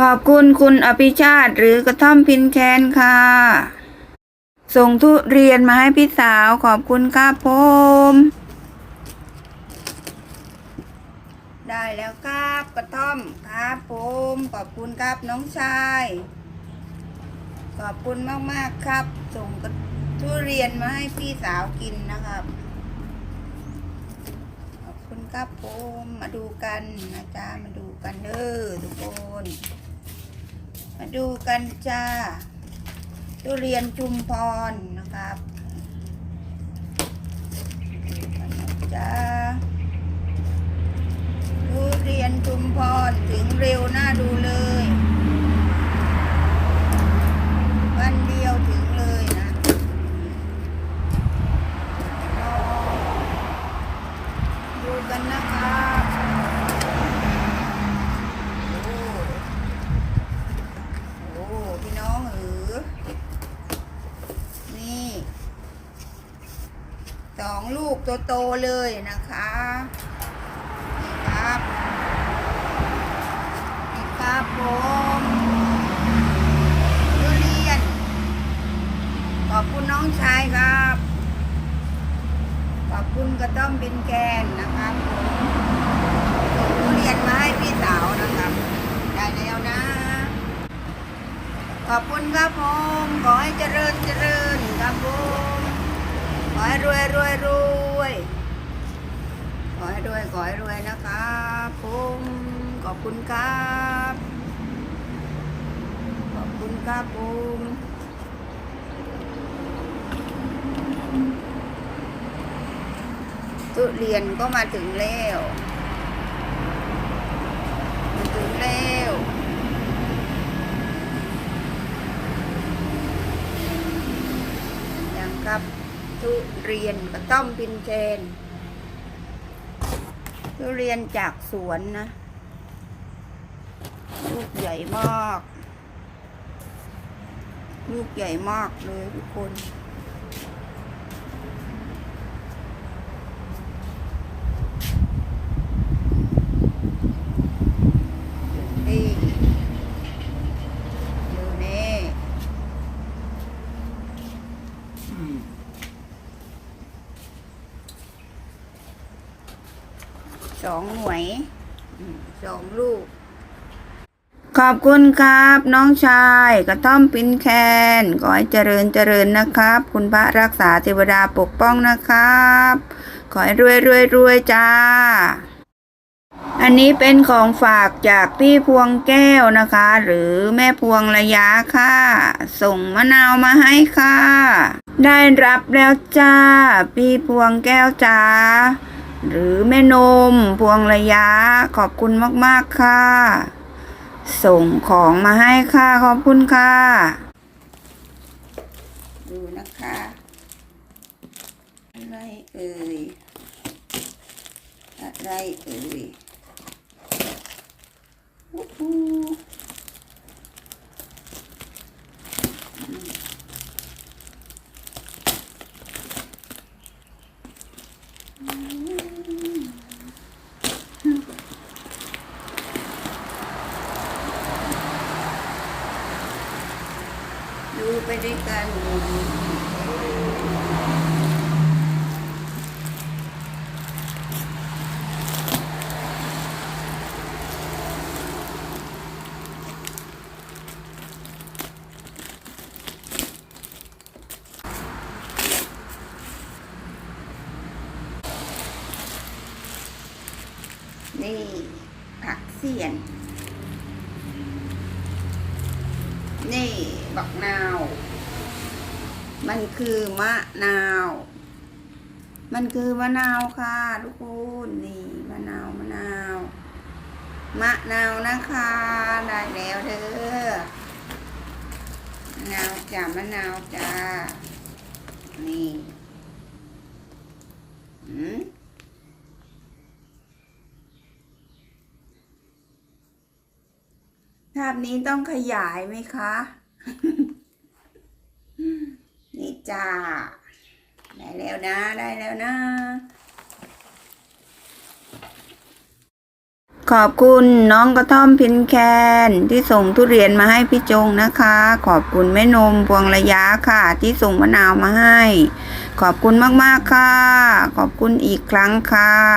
ขอบคุณคุณอภิชาติหรือกระท่อมพินแคนค่ะ ส่งทุเรียนมาให้พี่สาวขอบคุณครับผมได้แล้วครับกระท่อมครับผมขอบคุณครับน้องชาย ขอบคุณมากๆครับ ส่งทุเรียนมาให้พี่สาวกินนะครับ ขอบคุณครับผมมาดูกันนะจ๊ะมาดูกันเด้อทุกคน มาดูกันจ้า ทุเรียนชุมพรนะครับดูกันนะจ้าทุเรียนชุมพรถึงเร็วน่าดูเลย วันเดียวถึงเลยนะรอดูกันนะครับโอ้โอ้พี่น้องเออนี่ สองลูกโตๆเลยนะคะนี่ครับนี่ครับผมทุเรียน ขอบคุณน้องชายครับ ขอบคุณกระต้อมบินแกนนะครับผมส่งทุเรียนมาให้พี่สาวนะครับได้แล้วนะ ขอบคุณครับผม ขอให้เจริญเจริญครับผม อให้รวยรวยรวยขอให้รวยขอให้รวยนะครับผมขอบคุณครับ ขอบคุณครับผมทุเรียนก็มาถึงแล้วมาถึงแล้วย่างกับ ทุเรียนกระต้อมพินเชน ทุเรียนจากสวนนะ ลูกใหญ่มาก ลูกใหญ่มากเลยทุกคนดูนี่ สองหน่วยสองลูก ขอบคุณครับ น้องชายกระท่อมปิ้นแคนขอให้เจริญเจริญนะครับ คุณพระรักษาเทวดาปกป้องนะครับ ขอให้รวยรวยรวยจ้า อันนี้เป็นของฝากจากพี่พวงแก้วนะคะ หรือแม่พวงระยะค่ะ ส่งมะนาวมาให้ค่ะ ได้รับแล้วจ้า พี่พวงแก้วจ้า หรือแม่นม พวงระยะ ขอบคุณมาก ๆ ค่ะ ส่งของมาให้ค่ะ ขอบคุณค่ะ ดูนะคะอะไรเอ่ยอะไรเอ่ย ไปด้วยกันนี่ผักเสียน นี่บักนาว มันคือมะนาว มันคือมะนาวค่ะทุกคนนี่มะนาวมะนาว มะนาวนะคะได้แล้วเด้อมะนาวจ้ามะนาวจ้านี่อืมาพนี้ต้องขยายไหมคะ นี่จ้า ได้แล้วนะ ได้แล้วนะ ขอบคุณน้องกระท่อมพินแคนที่ส่งทุเรียนมาให้พี่จงนะคะ ขอบคุณแม่นมพวงระยะค่ะ ที่ส่งมะนาวมาให้ ขอบคุณมากๆค่ะ ขอบคุณอีกครั้งค่ะ